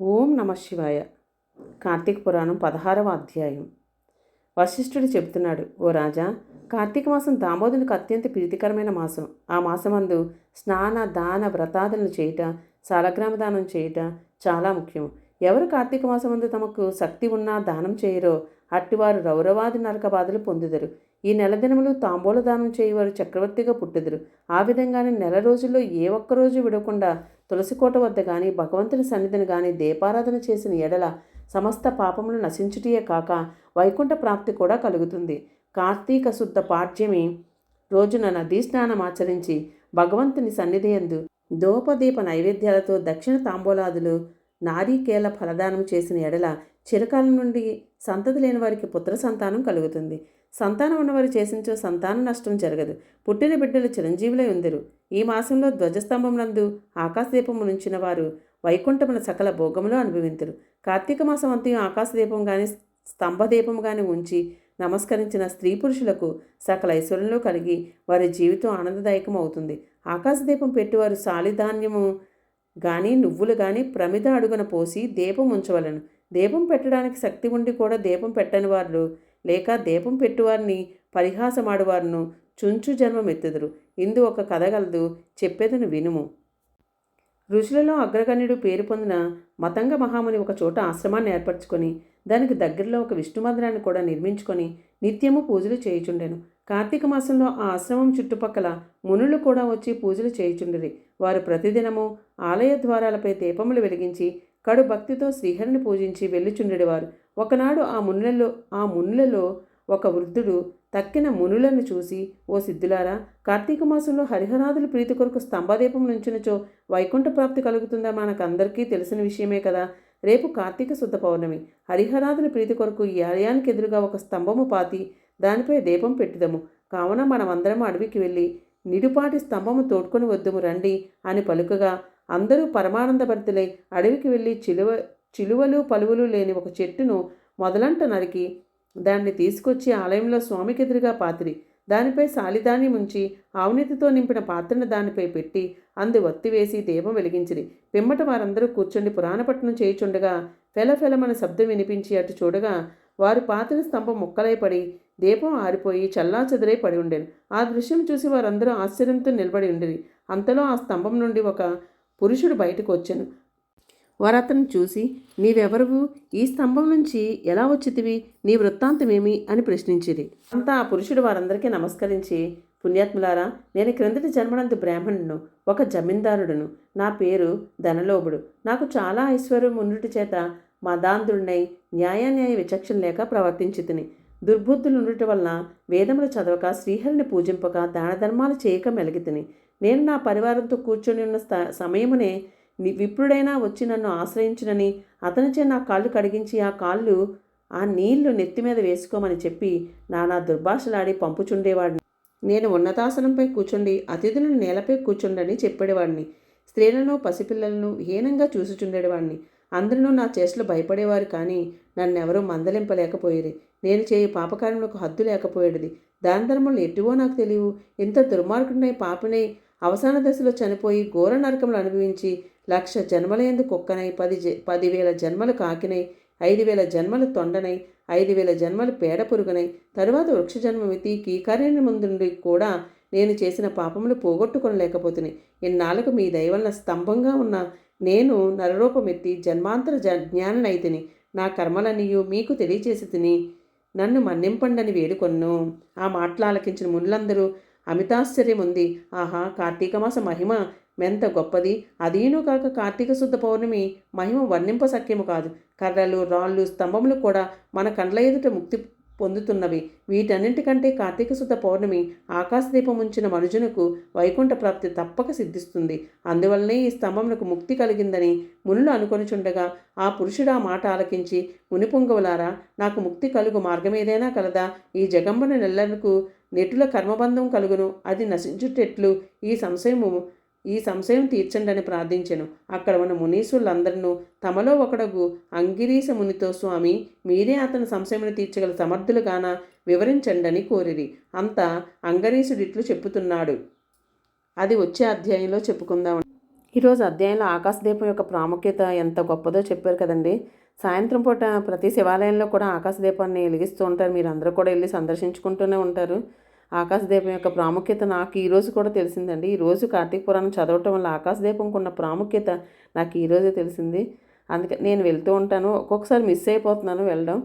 ఓం నమ శివాయ. కార్తీక పురాణం పదహారవ అధ్యాయం. వశిష్ఠుడు చెబుతున్నాడు ఓ రాజా కార్తీక మాసం దామోదునికి అత్యంత ప్రీతికరమైన మాసం. ఆ మాసమందు స్నాన దాన వ్రతాదులను చేయుట సాలగ్రామ దానం చేయుట చాలా ముఖ్యం. ఎవరు కార్తీక మాసమందు తమకు శక్తి ఉన్నా దానం చేయరో అట్టివారు రౌరవాది నరక బాధలు పొందుదరు. ఈ నెల దినములు తాంబూల దానం చేయవారు చక్రవర్తిగా పుట్టుదురు. ఆ విధంగానే నెల రోజుల్లో ఏ ఒక్క రోజు విడకుండా తులసికోట వద్ద కానీ భగవంతుని సన్నిధిని కానీ దీపారాధన చేసిన ఎడల సమస్త పాపములు నశించుటియే కాక వైకుంఠ ప్రాప్తి కూడా కలుగుతుంది. కార్తీక శుద్ధ పాఠ్యమి రోజున నదీ స్నానం ఆచరించి భగవంతుని సన్నిధి ఎందు దోపదీప నైవేద్యాలతో దక్షిణ తాంబూలాదులు నారీకేల ఫలదానం చేసిన ఎడల చిరకాలం నుండి సంతతి లేని వారికి పుత్ర సంతానం కలుగుతుంది. సంతానం ఉన్నవారు చేసించో సంతాన నష్టం జరగదు. పుట్టిన బిడ్డలు చిరంజీవులై ఉందరు. ఈ మాసంలో ధ్వజస్తంభం నందు ఆకాశదీపము నుంచిన వారు వైకుంఠమున సకల భోగములో అనుభవింతురు. కార్తీక మాసం అంతయం ఆకాశదీపం కానీ స్తంభదీపం కానీ ఉంచి నమస్కరించిన స్త్రీ పురుషులకు సకల ఐశ్వర్యంలో కలిగి వారి జీవితం ఆనందదాయకం అవుతుంది. ఆకాశదీపం పెట్టివారు సాలిధాన్యము కానీ నువ్వులు కానీ ప్రమిద అడుగున పోసి దీపం ఉంచవలను. దీపం పెట్టడానికి శక్తి ఉండి కూడా దీపం పెట్టని వారు లేక దీపం పెట్టువారిని పరిహాసమాడువారును చుంచు జన్మమెత్తుదురు. ఇందు ఒక కథ గలదు చెప్పేదను వినుము. ఋషులలో అగ్రగణ్యుడు పేరు పొందిన మతంగ మహాముని ఒక చోట ఆశ్రమాన్ని ఏర్పరచుకొని దానికి దగ్గరలో ఒక విష్ణు మందిరాన్ని కూడా నిర్మించుకొని నిత్యము పూజలు చేయుచుండెను. కార్తీక మాసంలో ఆ ఆశ్రమం చుట్టుపక్కల మునులు కూడా వచ్చి పూజలు చేయుచుండిరి. వారు ప్రతిదినము ఆలయ ద్వారాలపై దీపములు వెలిగించి కడు భక్తితో శ్రీహరిని పూజించి వెళ్ళిచుండేవారు. ఒకనాడు ఆ మునులలో ఆ మునులలో ఒక వృద్ధుడు తక్కిన మునులను చూసి ఓ సిద్ధులారా కార్తీక మాసంలో హరిహరాదుల ప్రీతి కొరకు స్తంభదీపం నుంచినచో వైకుంఠ ప్రాప్తి కలుగుతుందా? మనకందరికీ తెలిసిన విషయమే కదా. రేపు కార్తీక శుద్ధ పౌర్ణమి. హరిహరాదుల ప్రీతి కొరకు ఈ ఆలయానికి ఎదురుగా ఒక స్తంభము పాతి దానిపై దీపం పెట్టుదము. కావున మనమందరం అడవికి వెళ్ళి నిడుపాటి స్తంభము తోడ్కొని వద్దుము రండి అని పలుకగా అందరూ పరమానందభరితులై అడవికి వెళ్ళి చిలువ చిలువలు పలువులు లేని ఒక చెట్టును మొదలంట నరికి దాన్ని తీసుకొచ్చి ఆలయంలో స్వామికి ఎదురుగా పాతిరి. దానిపై సాలిదాని ముంచి ఆవునీతితో నింపిన పాత్రను దానిపై పెట్టి అందు వత్తి వేసి దీపం వెలిగించిరి. పిమ్మట వారందరూ కూర్చుండి పురాణపట్నం చేయుచుండగా ఫెలఫెలమన శబ్దం వినిపించి అటు చూడగా వారు పాతిన స్తంభం ముక్కలై పడి దీపం ఆరిపోయి చల్లాచెదరై పడి ఉండేది ఆ దృశ్యం చూసి వారందరూ ఆశ్చర్యంతో నిలబడి ఉండేది అంతలో ఆ స్తంభం నుండి ఒక పురుషుడు బయటకు వచ్చాను వారు అతను చూసి నీవెవరువు? ఈ స్తంభం నుంచి ఎలా వచ్చితివి? నీ వృత్తాంతమేమి? అని ప్రశ్నించిరి. అంతా ఆ పురుషుడు వారందరికీ నమస్కరించి పుణ్యాత్ములారా నేను క్రిందటి జన్మనందు బ్రాహ్మణును ఒక జమీందారుడును. నా పేరు ధనలోభుడు. నాకు చాలా ఐశ్వర్యం ఉన్నటి చేత మదాంధుడినై న్యాయాన్యాయ విచక్షణ లేక ప్రవర్తించి తిని దుర్బుద్ధులు ఉండటం వలన వేదములు చదవక శ్రీహరిని పూజింపక దాన ధర్మాలు చేయక మెలిగితిని. నేను నా పరివారంతో కూర్చొని ఉన్న స్థ- సమయమునే విప్రుడైనా వచ్చి నన్ను ఆశ్రయించునని అతనిచే నా కాళ్ళు కడిగించి ఆ కాళ్ళు ఆ నీళ్ళు నెత్తి మీద వేసుకోమని చెప్పి నానా దుర్భాషలాడి పంపుచుండేవాడిని. నేను ఉన్నతాసనంపై కూర్చుండి అతిథులను నేలపై కూర్చుండని చెప్పేవాడిని. స్త్రీలను పసిపిల్లలను హీనంగా చూసుచుండేవాడిని. అందరూ నా చేష్టలు భయపడేవారు కానీ నన్నెవరూ మందలింపలేకపోయేది. నేను చేయి పాపకార్యములకు హద్దు లేకపోయేది దాని ధర్మములు ఎటువో నాకు తెలియవు. ఇంత దుర్మార్గుడినై పాపినై అవసాన దశలో చనిపోయి ఘోర నరకములు అనుభవించి లక్ష జన్మలయందు కుక్కనై పది జ పదివేల జన్మలు కాకినై ఐదు వేల జన్మలు తొండనై ఐదు వేల జన్మలు పేడ పురుగునై తరువాత వృక్ష జన్మమితి కీకార్యాన్ని ముందుండి కూడా నేను చేసిన పాపములు పోగొట్టుకొనలేకపోతుని. ఇన్నాళ్ళకు మీ దయవలన స్తంభంగా ఉన్న నేను నరరూపమెత్తి జన్మాంతర జ జ్ఞాననైతిని. నా కర్మలనియు మీకు తెలియచేసి తిని నన్ను మన్నింపండని వేడుకొన్ను. ఆ మాటలు ఆలకించిన మునులందరూ అమితాశ్చర్యం ఉంది ఆహా కార్తీక మాస మహిమ మెంత గొప్పది. అదీను కాక కార్తీక శుద్ధ పౌర్ణమి మహిమ వర్ణింప సఖ్యము కాదు. కర్రలు రాళ్ళు స్తంభములు కూడా మన కండ్ల ఎదుట ముక్తి పొందుతున్నవి. వీటన్నింటికంటే కార్తీక శుద్ధ పౌర్ణమి ఆకాశదీపం ఉంచిన మనుజునకు వైకుంఠ ప్రాప్తి తప్పక సిద్ధిస్తుంది. అందువల్లనే ఈ స్తంభమునకు ముక్తి కలిగిందని మునులు అనుకొనిచుండగా ఆ పురుషుడు ఆ మాట ఆలకించి మునిపొంగవులారా నాకు ముక్తి కలుగు మార్గమేదైనా కలదా ఈ జగంబన నెల్లలకు నెటుల కర్మబంధం కలుగును. అది నశించుటెట్లు. ఈ సంశయము ఈ సంశయం తీర్చండని ప్రార్థించెను. అక్కడ ఉన్న మునీసులందరినూ తమలో ఒకడగు అంగిరీశ మునితో స్వామి మీరే అతని సంశయమును తీర్చగల సమర్థులుగాన? వివరించండని కోరిరి అంతా అంగరీసుడిట్లు చెప్పుతున్నాడు. అది వచ్చే అధ్యాయంలో చెప్పుకుందాం. ఈరోజు అధ్యాయంలో ఆకాశదీపం యొక్క ప్రాముఖ్యత ఎంత గొప్పదో చెప్పారు కదండి. సాయంత్రం పూట ప్రతి శివాలయంలో కూడా ఆకాశదీపాన్ని వెలిగిస్తూ ఉంటారు. మీరు అందరూ కూడా వెళ్ళి సందర్శించుకుంటూనే ఉంటారు. ఆకాశదీపం యొక్క ప్రాముఖ్యత నాకు ఈరోజు కూడా తెలిసిందండి. ఈరోజు కార్తీక పురాణం చదవటం వల్ల ఆకాశదీపంకు ఉన్న ప్రాముఖ్యత నాకు ఈరోజే తెలిసింది. అందుకే నేను వెళ్తూ ఉంటాను. ఒక్కొక్కసారి మిస్ అయిపోతున్నాను వెళ్ళడం.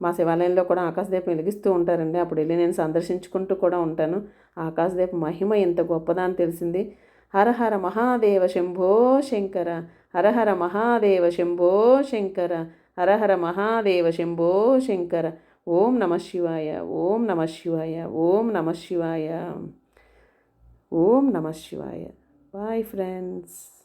మా శివాలయంలో కూడా ఆకాశదీపం వెలిగిస్తూ ఉంటారండి. అప్పుడు వెళ్ళి నేను సందర్శించుకుంటూ కూడా ఉంటాను. ఆకాశదీపం మహిమ ఎంత గొప్పదా అని తెలిసింది. హరహర మహాదేవ శంభో శంకర హరహర మహాదేవ శంభో శంకర హరహర మహాదేవ శంభో శంకర. ఓం నమ శివాయ ఓం నమ శివాయ ఓం నమ శివాయ. ఓం నమ శివాయ. Bye friends